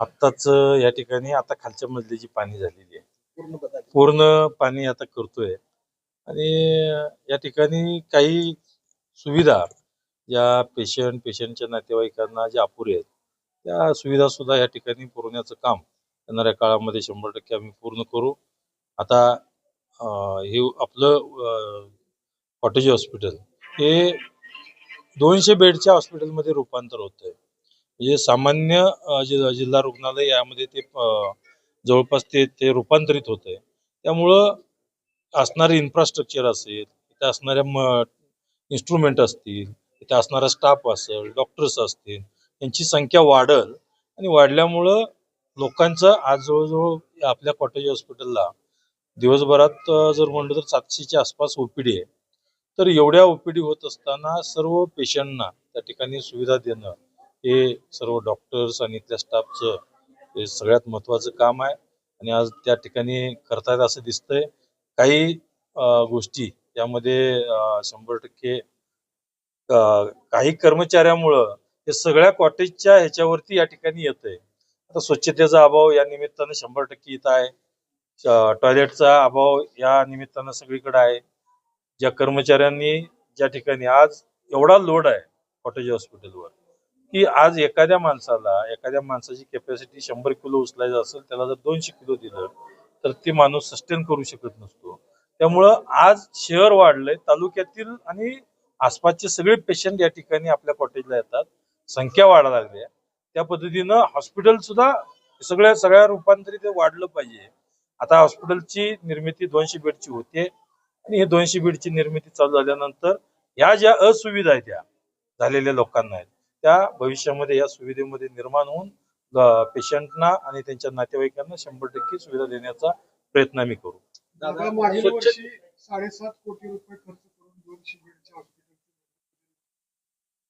आत्ताच या ठिकाणी आता खालच्या मजल्याची पाणी झालेली आहे. पूर्ण पाणी आता करतोय. आणि या ठिकाणी काही सुविधा या पेशंट पेशंटच्या नातेवाईकांना ज्या अपुऱ्या आहेत त्या सुविधा सुद्धा या ठिकाणी पुरवण्याचं काम येणाऱ्या काळामध्ये शंभर टक्के आम्ही पूर्ण करू. आता हे आपलं कॉटेज हॉस्पिटल हे दोनशे बेडच्या हॉस्पिटलमध्ये रूपांतर होत आहे म्हणजे सामान्य जि- जिल्हा रुग्णालय यामध्ये ते जवळपास ते ते रूपांतरित होत आहे त्यामुळं असणारे इन्फ्रास्ट्रक्चर असेल तिथे असणाऱ्या इन्स्ट्रुमेंट असतील तिथे असणारा स्टाफ असेल डॉक्टर्स असतील यांची संख्या वाढल आणि वाढल्यामुळं लोकांचं आज जवळजवळ आपल्या कॉटेज हॉस्पिटलला दिवसभरात जर म्हणलं तर सातशेच्या आसपास ओपीडी आहे. तर एवढ्या ओपीडी होत असताना सर्व पेशंटना त्या ठिकाणी सुविधा देणं हे सर्व डॉक्टर्स आणि इथल्या स्टाफचं हे सगळ्यात महत्त्वाचं काम आहे. आणि आज त्या ठिकाणी करतायत असं दिसतंय. काही गोष्टी यामध्ये शंभर टक्के काही कर्मचाऱ्यामुळं हे सगळ्या कॉटेजच्या ह्याच्यावरती या ठिकाणी येतंय. आता स्वच्छतेचा अभाव या निमित्तानं शंभर टक्के इथं आहे. टॉयलेटचा अभाव या निमित्तानं सगळीकडे आहे. ज्या कर्मचाऱ्यांनी ज्या ठिकाणी आज एवढा लोड आहे कॉटेज हॉस्पिटलवर की आज एखाद्या माणसाला एखाद्या माणसाची कॅपॅसिटी शंभर किलो उचलायचं असेल त्याला जर दोनशे किलो दिलं तर ते माणूस सस्टेन करू शकत नसतो. त्यामुळं आज शहर वाढलंय तालुक्यातील आणि आसपासचे सगळे पेशंट या ठिकाणी आपल्या कॉटेजला येतात. संख्या वाढायला लागली त्या पद्धतीनं हॉस्पिटल सुद्धा सगळ्या सगळ्या रूपांतरित वाढलं पाहिजे. आता हॉस्पिटलची निर्मिती दोनशे बेडची होते आणि हे दोनशे बेडची निर्मिती चालू झाल्यानंतर ह्या ज्या असुविधा आहेत त्या झालेल्या लोकांना आहेत त्या भविष्यामध्ये या सुविधेमध्ये निर्माण होऊन पेशंटना आणि त्यांच्या नातेवाईकांना शंभर टक्के सुविधा देण्याचा प्रयत्न आम्ही करू. साडेसात कोटी रुपये खर्च करून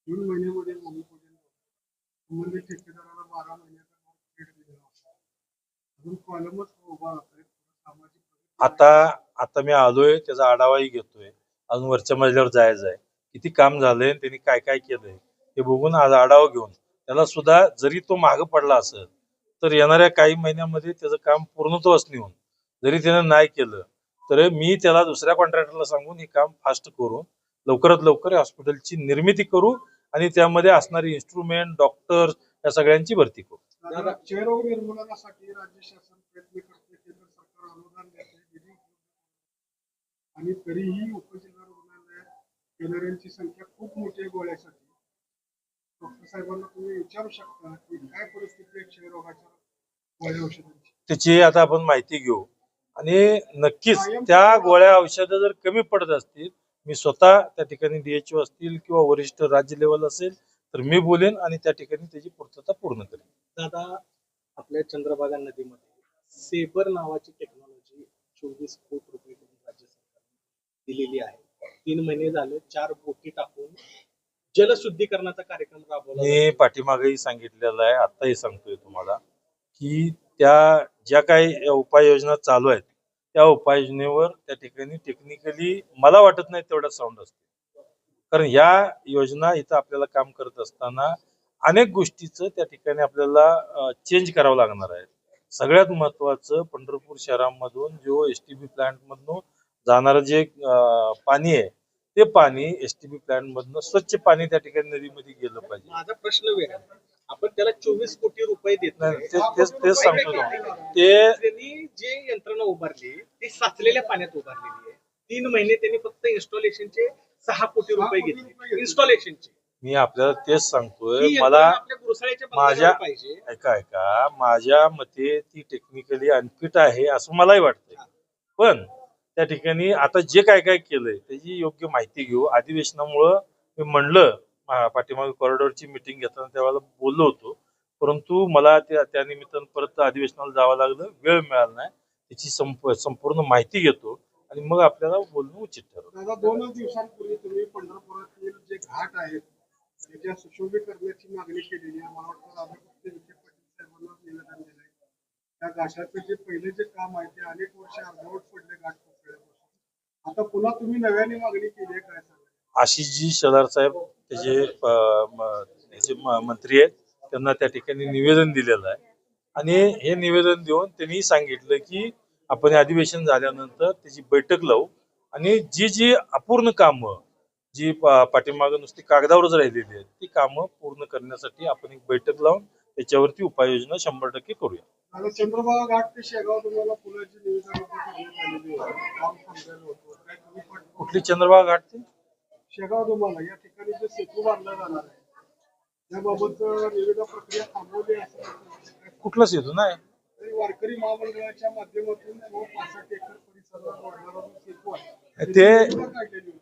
जून महिन्यामध्ये. संबंधित ठेकेदाराला बारा महिन्याचा आता आता मी आलोय त्याचा आढावाही घेतोय. अजून वरच्या मजल्यावर जायचं आहे किती काम झालंय त्यांनी काय काय केलंय? हे बघून आज आढावा घेऊन त्याला सुद्धा जरी तो मागं पडला असेल तर येणाऱ्या काही महिन्यामध्ये त्याचं काम पूर्णत्वास नेऊन जरी त्यानं नाही केलं तर मी त्याला दुसऱ्या कॉन्ट्रॅक्टरला सांगून हे काम फास्ट करून लवकरात लवकर हॉस्पिटलची निर्मिती करू आणि त्यामध्ये असणारी इन्स्ट्रुमेंट डॉक्टर्स या सगळ्यांची भरती करू. आणि तरीही उपजिल्हा रुग्णालयात येणाऱ्यांची संख्या खूप मोठी गोळ्यासाठी. डॉक्टर साहेबांना तुम्ही विचारू शकता की काय परिस्थिती आहे क्षयरोगाच्या गोळ्या औषधांची? त्याची आता आपण माहिती घेऊ. आणि नक्कीच त्या गोळ्या औषधं जर कमी पडत असतील मी स्वतः त्या ठिकाणी डीएचओ असतील किंवा वरिष्ठ राज्य लेवल असेल तर मी बोलेन आणि त्या ठिकाणी त्याची पूर्तता पूर्ण करेन. दादा आपल्या चंद्रभागा नदीमध्ये सेबर नावाची टेक्नॉलॉजी चोवीस कोटी रुपये राज्य सरकारने दिलेली आहे. तीन महिने झाले चार बोटी टाकून जलशुद्धीकरणाचा कार्यक्रम राबवला मी. पाठीमागेही सांगितलेलं आहे आताही सांगतोय तुम्हाला की त्या ज्या काही उपाययोजना चालू आहेत त्या उपाययोजनेवर त्या ठिकाणी टेक्निकली मला वाटत नाही तेवढा साऊंड असते कारण या योजना इथं आपल्याला काम करत असताना अनेक गोष्टीचं त्या ठिकाणी आपल्याला चेंज करावं लागणार आहे सगळ्यात महत्वाचं पंढरपूर शहरामधून जो एस टी बी प्लांट मधून जाणारं जे पाणी आहे ते पाणी एस टी बी प्लांट मधनं स्वच्छ पाणी त्या ठिकाणी नदीमध्ये गेलं पाहिजे. माझा प्रश्न वेगळा. आपण त्याला चोवीस कोटी रुपये देत नाही, तेच तेच तेच सांगतो तुम्हाला. ते त्यांनी जे यंत्रणा उभारली ती साचलेल्या पाण्यात उभारलेली आहे. तीन महिने त्यांनी फक्त इन्स्टॉलेशनचे सहा कोटी रुपये घेतले. इन्स्टॉलेशनचे मी आपल्याला तेच ती सांगतोय मला आपल्या गुरसाळ्याच्या माझ्या- बंधाऱ्यावर पाहिजे. ऐका ऐका. माझ्या मते ती टेक्निकली अनफिट आहे असं मलाही वाटतंय. पण त्या ठिकाणी आता जे काय काय केलंय त्याची योग्य माहिती घेऊ. अधिवेशनामुळं मी म्हणलं पाठीमागे कॉरिडॉरची मिटिंग घेताना त्यावेळेला बोललो होतो. परंतु मला त्या त्यानिमित्तानं परत अधिवेशनाला जावं लागलं वेळ मिळाला नाही. त्याची संप संपूर्ण माहिती घेतो आणि मग आपल्याला बोलणं उचित ठरवलं दोनच दिवसांपूर्वी तुम्ही पंढरपुरातील जे घाट आहेत त्याच्या मागणी केलेली आहे मला वाटतं राधाकृष्ण विखे पाटील साहेबांना निवेदन दिलंय. त्या घाटाचं जे पहिले जे काम आहे ते अनेक वर्ष अर्धवट पडले घाट आता पुन्हा तुम्ही नव्याने मागणी केली आहे काय सांगा आशिषजी शेलार साहेब त्याचे मंत्री आहेत त्यांना त्या ठिकाणी निवेदन दिलेलं आहे. आणि हे निवेदन देऊन त्यांनी सांगितलं की आपण हे अधिवेशन झाल्यानंतर त्याची बैठक लावू. आणि जी जी अपूर्ण कामं जी पाठीमागं नुसती कागदावरच राहिलेली आहेत ती कामं पूर्ण करण्यासाठी आपण एक बैठक लावून त्याच्यावरती उपाययोजना शंभर टक्के करूया. चंद्रभागा घाट ते शेगाव तुम्हाला पुलाची निविदा कुठली चंद्रभागा घाट ते शेगाव तुम्हाला या ठिकाणी जे सेतू बांधला जाणार आहे त्याबाबत निविदा प्रक्रिया थांबवली असं कुठलाच येतो नाही? तरी वारकरी महामंडळाच्या माध्यमातून जो पासष्ट एकर परिसराला जोडणारा जो सेतू आहे ते- त्याची निविदा काढलेली होती.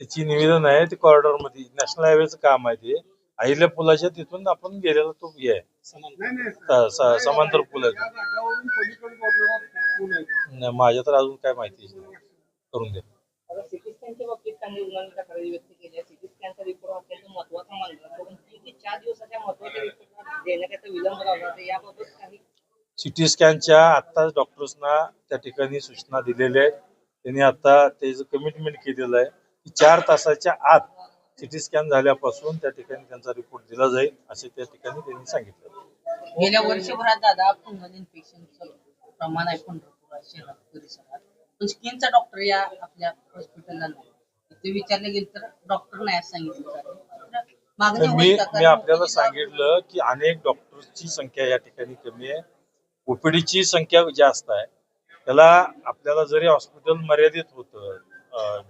त्याची निवेदन आहे ते कॉरिडॉरमध्ये नॅशनल हायवेचं काम आहे ते. अहिल्या पुलाच्या तिथून आपण गेलेला तो हे आहे. समान नाही नाही. स- स- समांतर पूल आहे या घाटावरून पलीकडे जोडणारा पूल आहे. तो. नाही, माझ्या तर अजून काय माहिती नाही. करून दे. आता सिटी काही रुग्णांनी तक्रारी व्यक्त केली सिटी स्कॅनचा रिपोर्ट अत्यंत महत्त्वाचा मानला. परंतु तीन ते चार दिवसाच्या महत्त्वाच्या रिपोर्ट देण्यात विलंब लावला तर याबाबत काही सिटी स्कॅनच्या आत्ताच डॉक्टर्सना त्या ठिकाणी सूचना दिलेल्या आहेत. त्यांनी आता त्याचं कमिटमेंट केलेलं आहे की चार तासाच्या आत सिटी स्कॅन झाल्यापासून त्या ठिकाणी त्यांचा रिपोर्ट दिला जाईल असे त्या ठिकाणी त्यांनी सांगितलं. गेल्या वर्षभरात दादा फंगल इन्फेक्शनचं प्रमाण आहे पंढरपूर शहरात परिसरात. पण स्किनचा डॉक्टर या आपल्या हॉस्पिटलला ते विचारले गेले तर डॉक्टर नाही असं सांगितलं मागणी मी? मी आपल्याला सांगितलं की अनेक डॉक्टरची संख्या या ठिकाणी कमी आहे. ओपीडीची संख्या जास्त आहे. त्याला आपल्याला जरी हॉस्पिटल मर्यादित होतं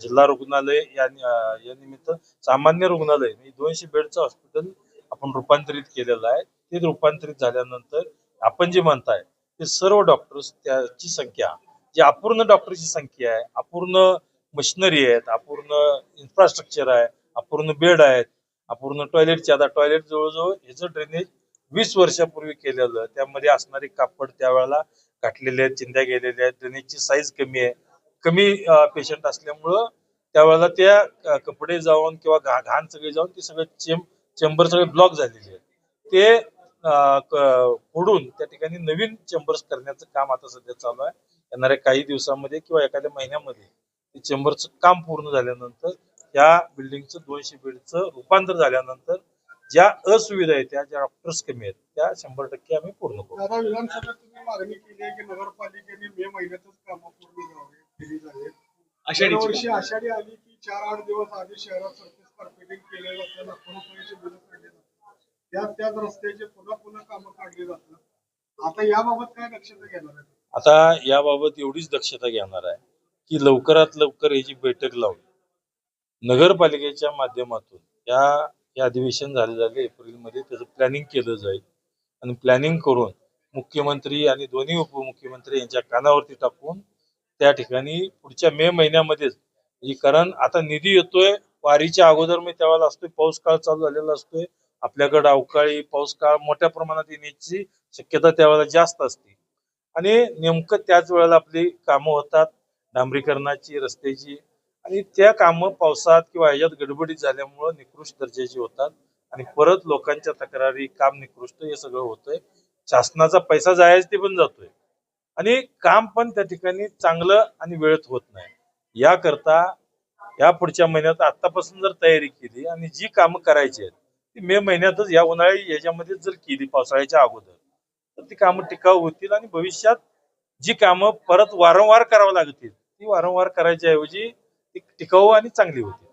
जिल्हा रुग्णालय या निमित्त सामान्य रुग्णालय म्हणजे दोनशे बेडचं हॉस्पिटल आपण रूपांतरित केलेलं आहे. ते रूपांतरित झाल्यानंतर आपण जे म्हणताय ते सर्व डॉक्टर्स त्याची संख्या जी अपूर्ण डॉक्टरची संख्या आहे अपूर्ण मशिनरी आहेत अपूर्ण इन्फ्रास्ट्रक्चर आहे अपूर्ण बेड आहेत अपूर्ण टॉयलेटचे आता टॉयलेट जवळजवळ ह्याचं ड्रेनेज वीस वर्षापूर्वी केलेलं. त्यामध्ये असणारे कापड त्यावेळेला घातलेले आहेत चिंध्या गेलेल्या आहेत. ड्रेनेजची साईज कमी आहे. कमी पेशंट असल्यामुळं त्यावेळेला त्या कपडे जाऊन किंवा घा घाण सगळे जाऊन ते सगळे चेम चेंबर सगळे ब्लॉक झालेले आहेत. ते फोडून त्या ठिकाणी नवीन चेंबर्स करण्याचं काम आता सध्या चालू आहे. येणाऱ्या काही दिवसामध्ये किंवा एखाद्या महिन्यामध्ये ते चेंबरचं काम पूर्ण झाल्यानंतर या बिल्डिंगचं दोनशे बेडचं रूपांतर झाल्यानंतर ज्या असुविधा आहेत त्या ज्या डॉक्टर्स कमी आहेत त्या शंभर टक्के आम्ही पूर्ण करू. विधानसभेत तुम्ही मागणी केली आहे की नगरपालिकेने मे महिन्यातच कामं पूर्ण करावे केली जावेत आषाढीची वर्षी आषाढी आली की चार आठ दिवस आधी शहरात सरफेस कार्पेटिंग केलं जातं लाखो रुपयाचे बिल काढले जातात. त्याच त्याच रस्त्याचे पुन्हा पुन्हा कामं काढली जातात. आता याबाबत काय दक्षता घेणार आहे आता याबाबत एवढीच दक्षता घेणार आहे की लवकरात लवकर याची बैठक लावून नगरपालिकेच्या माध्यमातून या हे अधिवेशन झाले झाले एप्रिलमध्ये. त्याचं प्लॅनिंग केलं जाईल. आणि प्लॅनिंग करून मुख्यमंत्री आणि दोन्ही उपमुख्यमंत्री यांच्या कानावरती टाकून त्या ठिकाणी पुढच्या मे महिन्यामध्येच म्हणजे कारण आता निधी येतोय. वारीच्या अगोदर मी त्यावेळेला असतोय. पाऊस काळ चालू झालेला असतोय. आपल्याकडे अवकाळी पाऊस काळ मोठ्या प्रमाणात येण्याची शक्यता त्यावेळेला जास्त असते. आणि नेमकं त्याच वेळेला आपली कामं होतात. डांबरीकरणाची रस्त्याची आणि त्या कामं पावसात किंवा ह्याच्यात गडबडीत झाल्यामुळं निकृष्ट दर्जाची होतात आणि परत लोकांच्या तक्रारी काम निकृष्ट हे सगळं होतंय. शासनाचा पैसा जायच ते पण जातोय. आणि काम पण त्या ठिकाणी चांगलं आणि वेळेत होत नाही. याकरता या पुढच्या महिन्यात आतापासून जर तयारी केली आणि जी कामं करायची आहेत ती मे महिन्यातच या उन्हाळी याच्यामध्ये जर केली पावसाळ्याच्या अगोदर तर ती कामं टिकाऊ होतील आणि भविष्यात जी कामं परत वारंवार करावं लागतील ती वारंवार करायच्या ऐवजी ती टिकाऊ आणि चांगली होती.